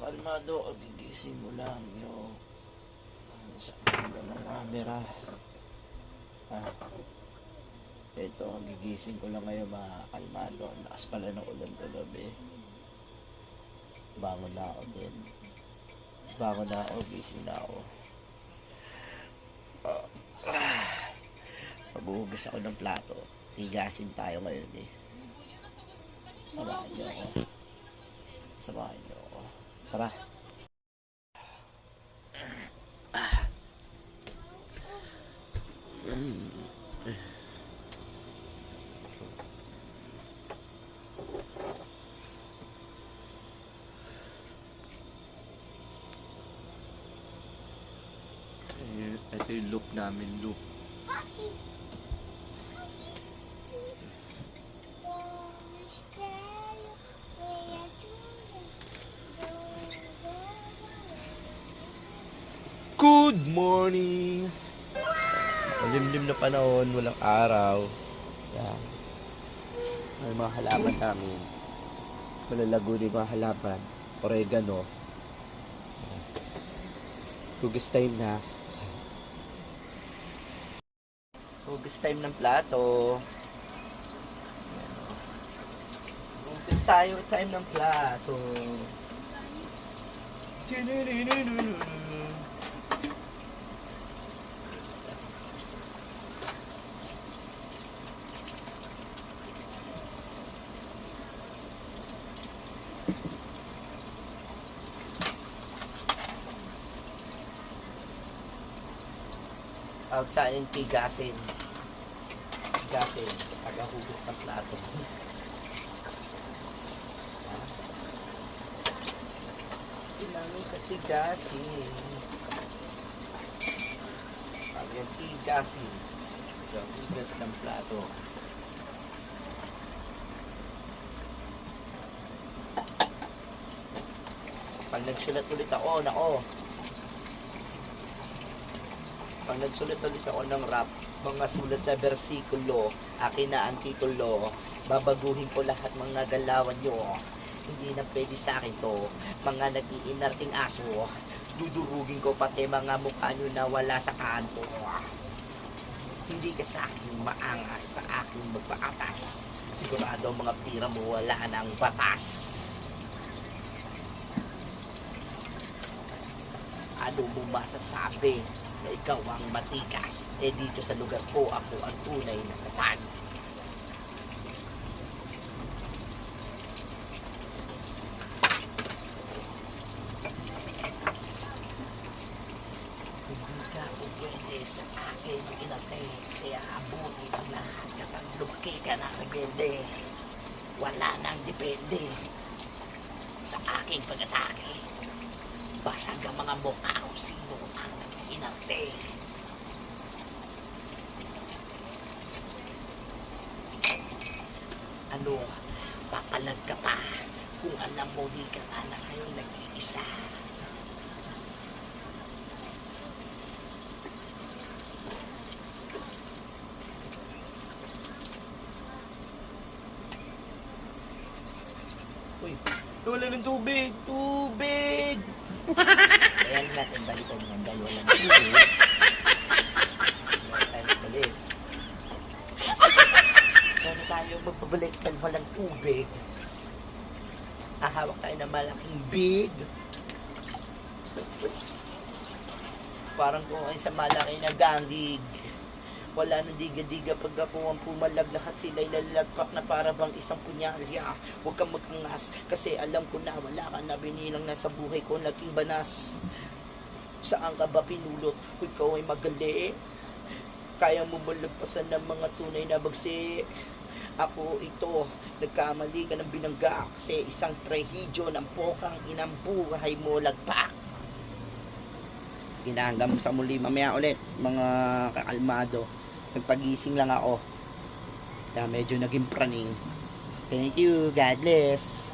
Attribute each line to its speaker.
Speaker 1: kalmado, gigising mo lang yo. Sa ulo ng camera. Ah. Ito, gigising ko lang ngayon mga kalmado. Lakas pala ng ulan kagabi. Bangon na ako din. Bangon na ako, gising na ako. Ah. Ah. Ako ng plato. Tigasin tayo ngayon eh. Samahan niyo ako. Samahan niyo ako. Tara. Ito yung loop namin, loop. Good morning! Malimlim na panahon, walang araw. Yan. May mga halaman namin. Malalago din mga halaman. Oregano. Hugas time na. Hugas time ng plato. Hugas tayo time ng plato. Sa akin tigasin. Tigasin. Tagahugas ng plato. Kailangan ka tigasin. Tawag yan tigasin. Tagahugas ng plato. Pag nagsulat ulit ako, nako, pag nagsulat ulit ako ng rap, mga sulat na bersikulo, akin na ang titulo, babaguhin ko lahat mga galawan nyo. Hindi na pwede sa akin to, mga nag-iinarting aso, dudurugin ko pati mga mukha nyo na wala sa kanto. Hindi ka sa akin maangas, sa akin magpaatas. Sigurado mga pira mo wala ng batas. Ano mo masasabi na ikaw ang matikas? Eh dito sa lugar ko, ako ang tunay na kapag. Hindi ka po pwede sa akin inatay Kaya abuti ang lahat kapag lumaki ka na rebelde. Wala nang depende sa aking pag-atake. Basag ang mga mukha kung sino ang inarte. Ano, papalag ka pa kung alam mo di ka nga na ngayon nag-iisa. Wala ng tubig! Tubig! Kaya natin balikan yung dalawa lang tubig. Balik. Meron tayo magbabalik dalawa lang tubig. Ahawak tayo ng malaking big. Parang kung ay sa malaki na gandig. Wala nang diga-diga pag ako ang pumalaglag at sila'y lalagpak na para bang isang punyalya. Huwag kang magngas kasi alam ko na wala ka na binilang na sa buhay ko naging banas. Saan ka ba pinulot kung ikaw ay magali? Kaya mo malagpasan ng mga tunay na bagsik? Ako ito, nagkamali ka ng binangga kasi isang trehidyo ng pokang inang buhay mo lagpak. Sige na, hanggang sa muli mamaya ulit, mga kakalmado. Nagpagising lang ako. Kaya medyo naging praning. Thank you, God bless.